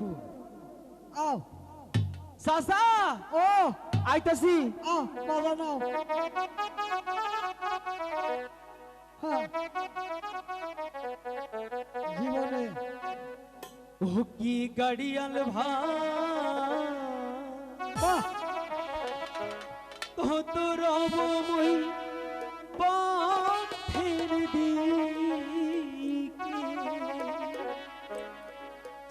কতক্ষণ আও চাচা ও আইতাছি। আও বাবা নাও। হ্যাঁ। জীবনে। ও কি গাড়িয়াল ভাই কত রব মই পথের দিকে।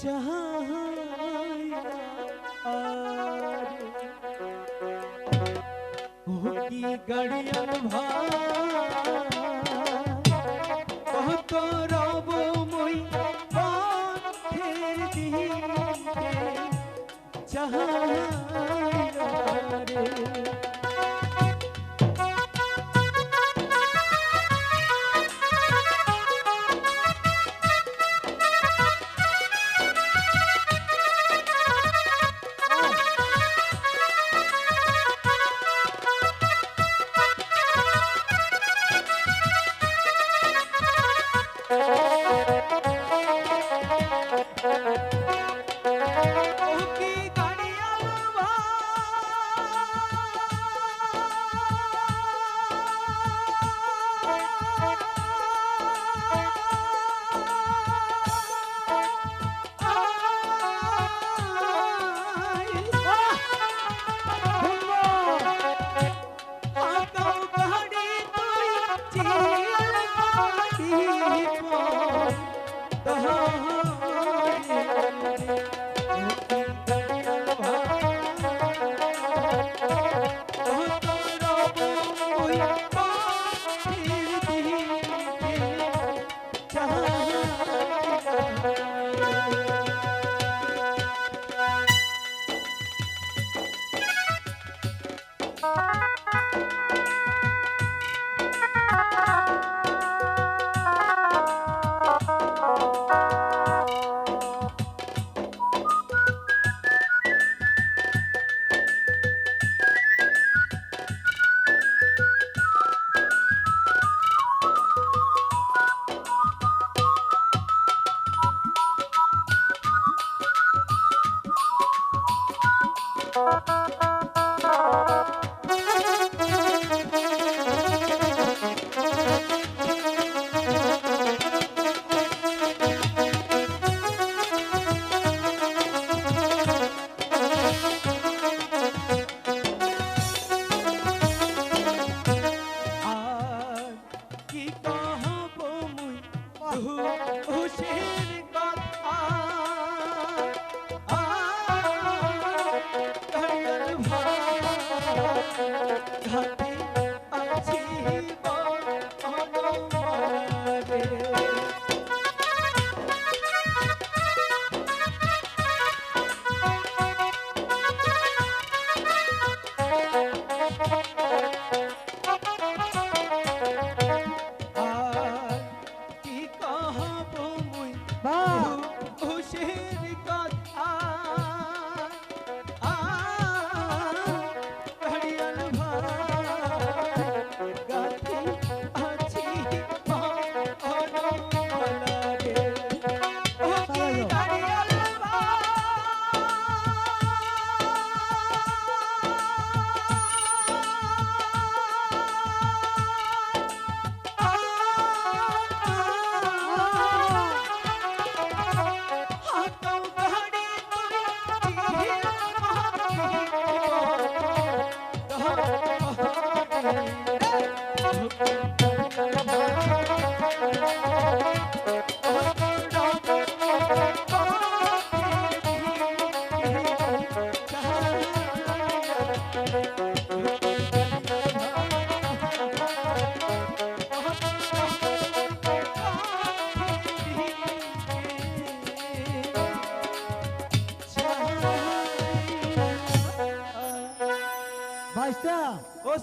চাহাইয়া ও गड़ियन গাড়িয়াল ভাই কত রব মই পথের দিকে চাহাইয়া Thank you.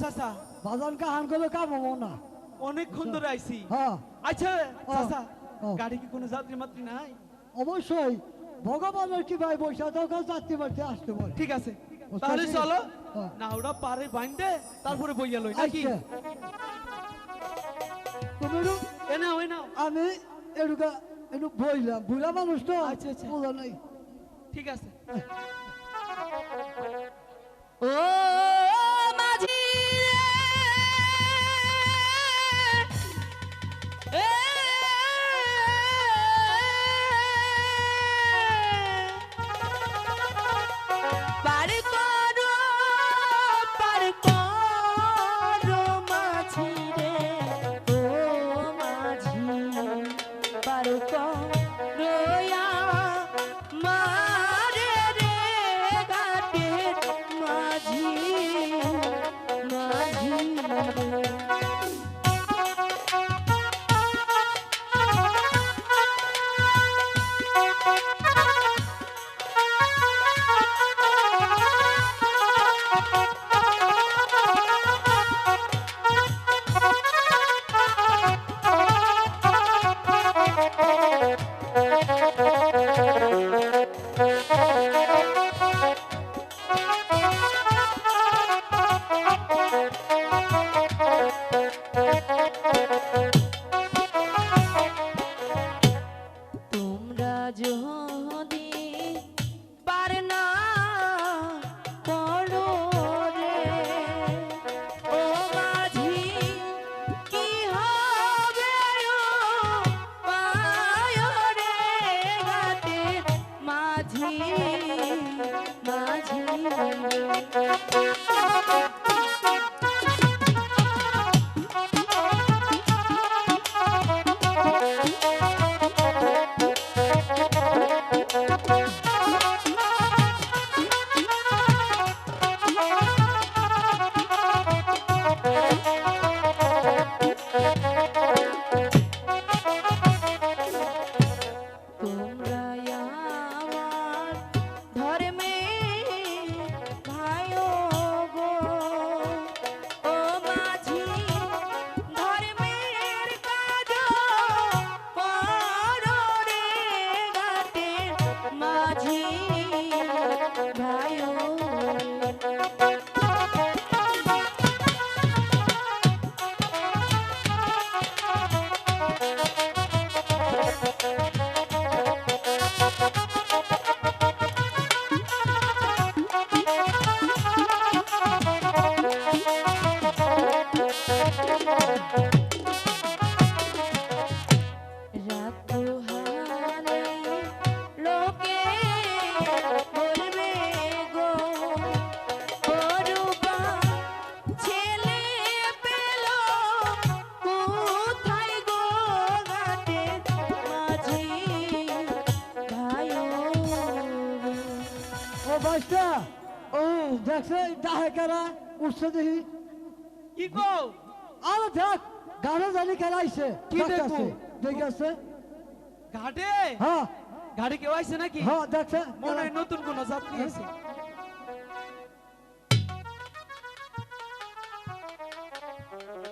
চাচা? কাম হব না। অনেকক্ষণ ধরে আইছি। আচ্ছা চাচা গাড়ি কি কোনো যাত্রী মাত্রী নাই? অবশ্যই। ভগবানের কি ভাই বৈশা যাত্রী বাড়তে আসতে ঠিক আছে। তাহলে চলো। না পারে বাইন্দে তারপরে বইয়া লই নাকি? আচ্ছা। তুমি এ নাও এ নাও। আমি এটুকা একটু বইলাম। বুড়া মানুষ তো? আচ্ছা, আচ্ছা। বলা নাই। ঠিক আছে। উঠছে দেখি। কি গো আরে দেখ গাড়ো জানি খেলাইছে কি দেখব? দেখেছে ঘাটে? হ্যাঁ। ঘাটে কেউ আইছে নাকি? হ্যাঁ দেখছে। মনে হয় নতুন কোন যাত্রী আছে।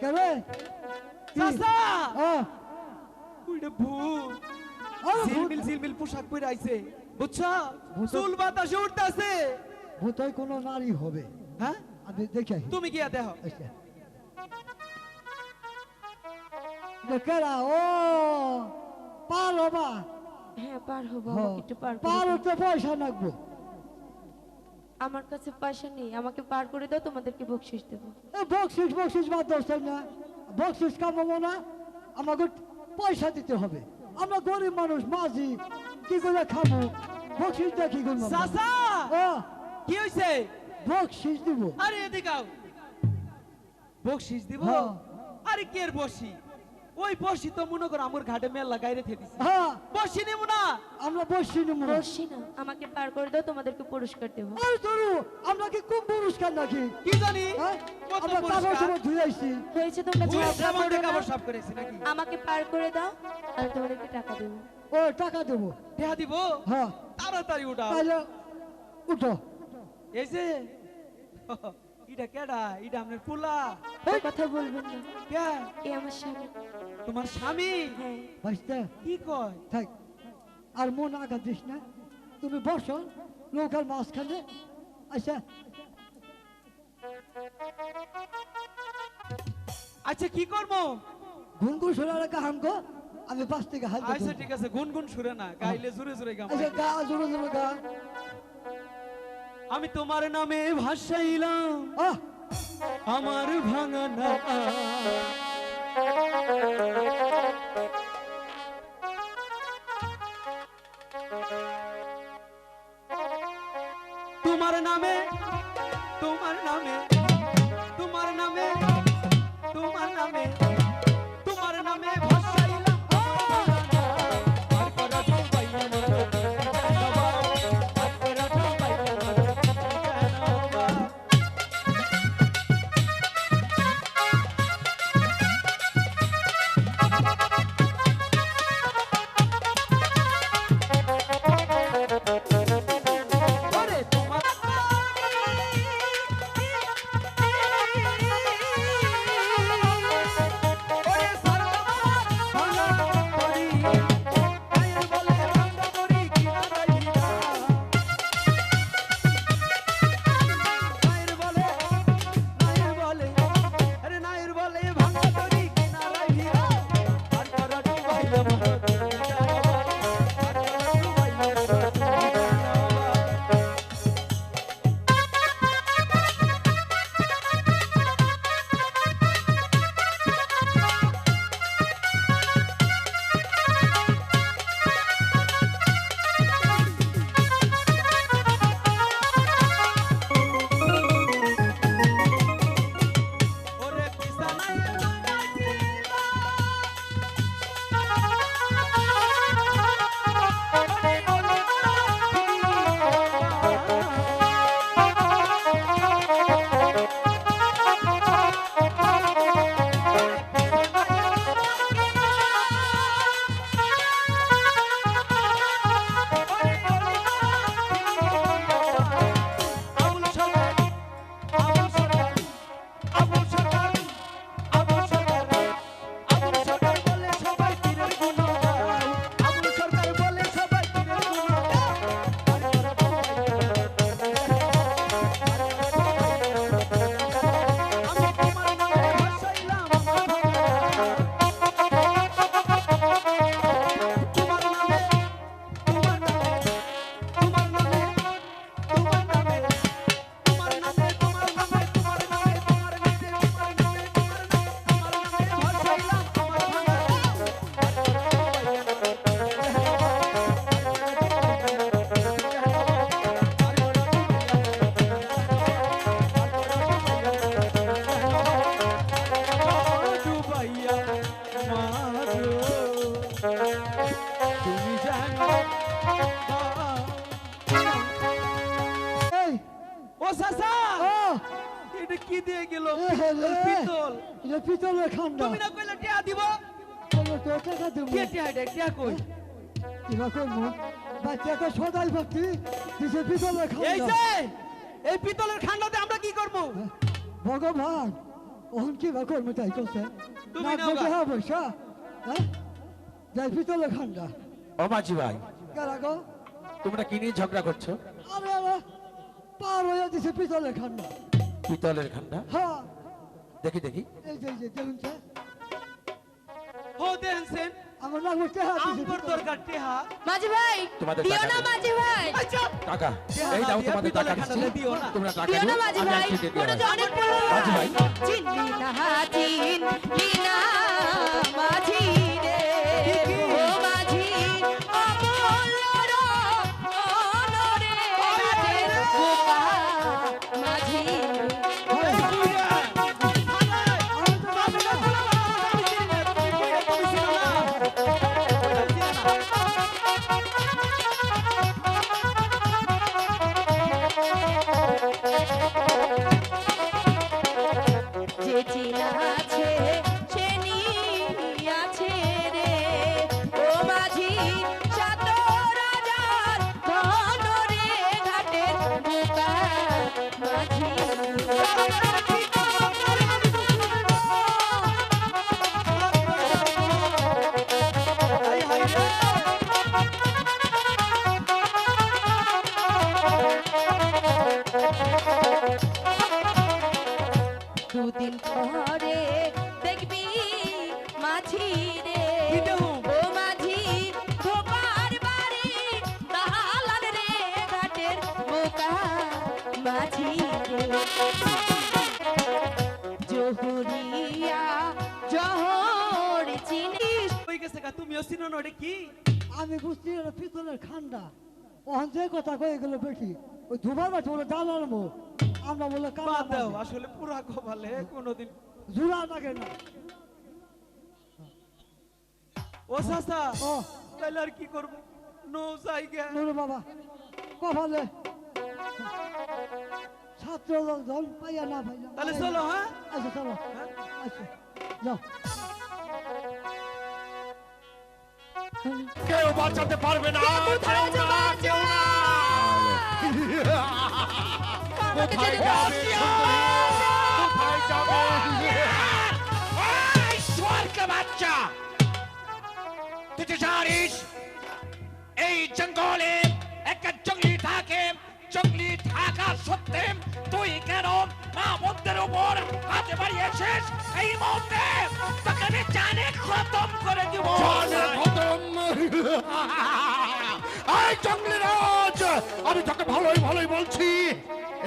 কেরে চাচা! হ্যাঁ। ওইটা ভূত। আরে ভূত। ঝিলমিল ঝিলমিল পোশাক পরে আইছে। বুঝছ? চুল বাতাসে উঠতেছে। ভূতই কোনো নারী হবে। হ্যাঁ? দেখে তুমি গিয়া দেখো। ও পার হবা। হ্যাঁ পার হব একটু পার পার হতে পয়সা লাগবো। আমার কাছে পয়সা নেই আমাকে পার করে দাও তোমাদেরকে বকশিস দেবো। বকশিস বকশিস বাদ না? বকশিস কামাবো না আমাকে পয়সা দিতে হবে। আমরা গরিব মানুষ মাঝি কি করে খাব বকশিস কি করব কি হইছে? বকশিস দিব। আরে এদিকে আও। বকশিস দিব? হ্যাঁ। আরে কের বসি? ওই বসি তো মনে করো আমার ঘাটে মেলা গাইরে থেকেছি হ্যাঁ। বসি নিব না? আমরা বসছি নিব না। বসছি না। আমাকে পার করে দাও তোমাদেরকে পুরস্কার দেবো। আরে ধরু আমরা কি কম পুরস্কার নাকি? কি জানি? হ্যাঁ? আমরা পুরস্কার? সময় ধুয়ে হয়েছে তোমরা করো কাপড় সাফ করেছি নাকি? আমাকে পার করে দাও আর তোমাদেরকে টাকা দেবো। ও টাকা দেবো। দেহা দিব? হ্যাঁ। তাড়াতাড়ি উঠাও। তাহলে উঠো। এই যে ইটা কেডা? ইটা আপনার পোলা কথা বলবেন না। কে? এ আমার স্বামী। তোমার স্বামী? হ্যাঁ। কি কয়? থাক। আর মন আঘাত দিস না। তুমি বসো নৌকার মাঝখানে। আচ্ছা। আচ্ছা কি করব? গুনগুন শোনা রেখা হামকো আমি পাঁচ থেকে হাত আচ্ছা ঠিক আছে গুনগুন সুরে না গাইলে জোরে জোরে গাম। আচ্ছা গা জোরে জোরে গা। আমি তোমার নামে ভাসাইলাম। আহ! আমার ভাঙা না। তোমার নামে তোমার নামে তোমার নামে তোমার নামে। কিবা করব। বাচ্চাকে সদাই ভক্তি দিছে পিতলের এই খান্ডা যে এই পিতলের খান্ডাতে আমরা কি করব? ভগবান ওহন কিবা করব তাই করছে তুমি নাক নাও বলতে গা। হ্যাঁ পয়সা হ্যাঁ? যাই পিতলের খান্ডা। ও মাঝি ভাই কারা গো? তোমরা কি নিয়ে ঝগড়া করছ? আরে আরে পার হয়ে দিছে পিতলের খান্ডা। পিতলের খান্ডা? হ্যাঁ। দেখি দেখি। এই যে এই যে দেখুন স্যার হো দেনছেন আমার লাগবে টেহা আমার দরকার টেহা। মাঝি ভাই তোমাদের দিও না মাঝি ভাই। আচ্ছা। টাকা। এই দাও তোমাদের টাকা দিচ্ছি। তোমরা টাকা দিও না মাঝি ভাই ওটা যে অনেক বড় মাঝি ভাই। চিনি না চিনি না চিনো না ওটা কি? আমি বুঝছি এটা পিতলের খান্ডা ওখান যে কথা কয়ে গেল বেশি ওই দুবার বাচ্চা বলে দালার মো আমরা বলে কালা দাও আসলে পুরা কপালে কোনোদিন জুড়া লাগে না। ও চাচা ও। তাহলে আর কি করব? নো জায়গা নুরু বাবা। কপালে। ছাত্র লোকজন পাইয়া না পাইয়া। তাহলে চলো হ্যাঁ? আচ্ছা চলো। আচ্ছা যাও। কেউ বাঁচাতে পারবে না কেউ না, কেউ না। কোথায় যাবে কোথায় যাবে? এই বাচ্চা! তুই তো জানিস এই জঙ্গলে একটা জঙ্গলি থাকে জঙ্গলি থাকা সত্ত্বে তুই কেন মা মন্দিরের উপর হাতে বাড়িয়েছিস এই মুহূর্তে তোকে আমি জানে খতম করে দিব। এই জঙ্গলি রাজ আমি তোকে ভালোই ভালোই বলছি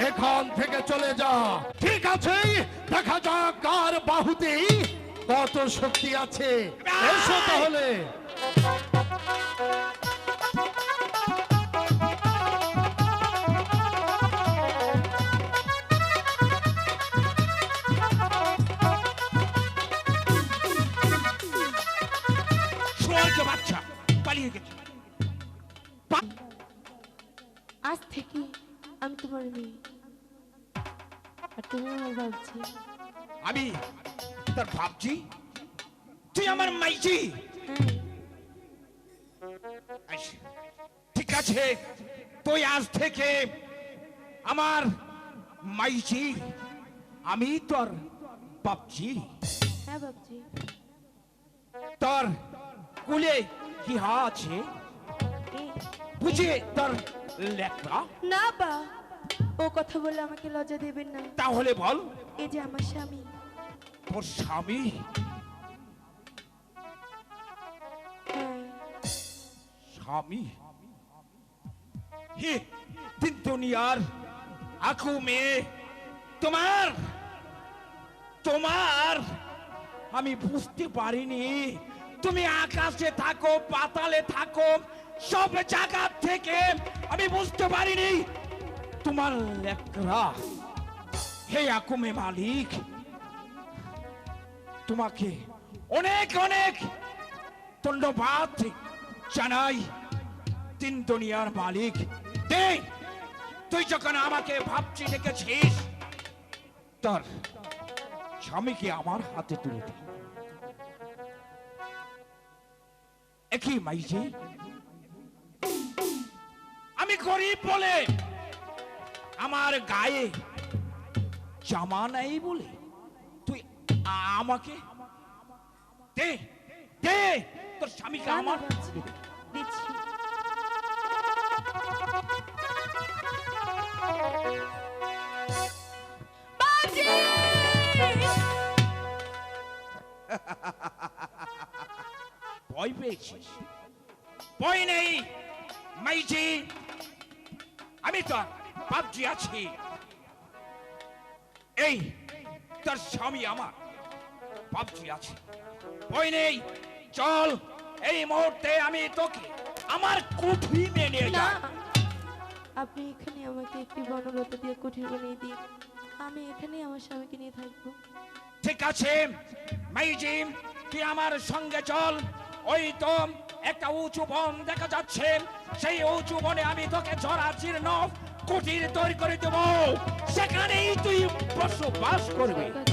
এখান থেকে চলে যা। ঠিক আছে দেখা যাক কার বাহুতে কত শক্তি আছে। এসো তাহলে। আমি আর তুমি আমার ভাবছি। আমি তোর ভাবছি? তুই আমার মাইজি? হ্যাঁ। ঠিক আছে তুই আজ থেকে আমার মাইজি আমি তোর বাপজি। হ্যাঁ তোর কুলে কি আছে? বুঝে তোর লেখা। না বা। ও কথা বলে আমাকে লজ্জা দেবেন না। তাহলে বল। এই যে আমার স্বামী। তোর স্বামী? হ্যাঁ। স্বামী? হে দিন দুনিয়ার আকু মেয়ে তোমার তোমার আমি বুঝতে পারিনি। তুমি আকাশে থাকো পাতালে থাকো সব জায়গা থেকে আমি বুঝতে পারিনি। তোমার লেকরা। হে আকুমে মালিক, তোমাকে অনেক অনেক ধন্যবাদ জানাই। তিন দুনিয়ার মালিক, দে, তুই যখন আমাকে ভাবছি ডেকেছিস তোর স্বামীকে আমার হাতে তুলে দে। একই মাইজি, আমি গরিব বলে আমার গায়ে জামা নাই বলে তুই আমাকে দে দে তোর স্বামীকে আমার দিচ্ছি ভয় পেয়েছিস। ভয় নেই মাইজি। আমি তো পাবজি আছি। এই তোর স্বামী আমার। পাবজি আছে। ভয় নেই চল এই মুহূর্তে আমি তোকে আমার কুঠি মেনে না আপনি এখানে আমাকে একটি বনলতা দিয়ে কুঠির বানিয়ে দিন। আমি এখানেই আমার স্বামীকে নিয়ে থাকব। ঠিক আছে মাইজি তুই আমার সঙ্গে চল। ওই তো একটা উঁচু বন দেখা যাচ্ছে। সেই উঁচু বনে আমি তোকে ঝরা জীর্ণ কুটির তৈরি করে দেব। সেখানেই তুই বসবাস করবি।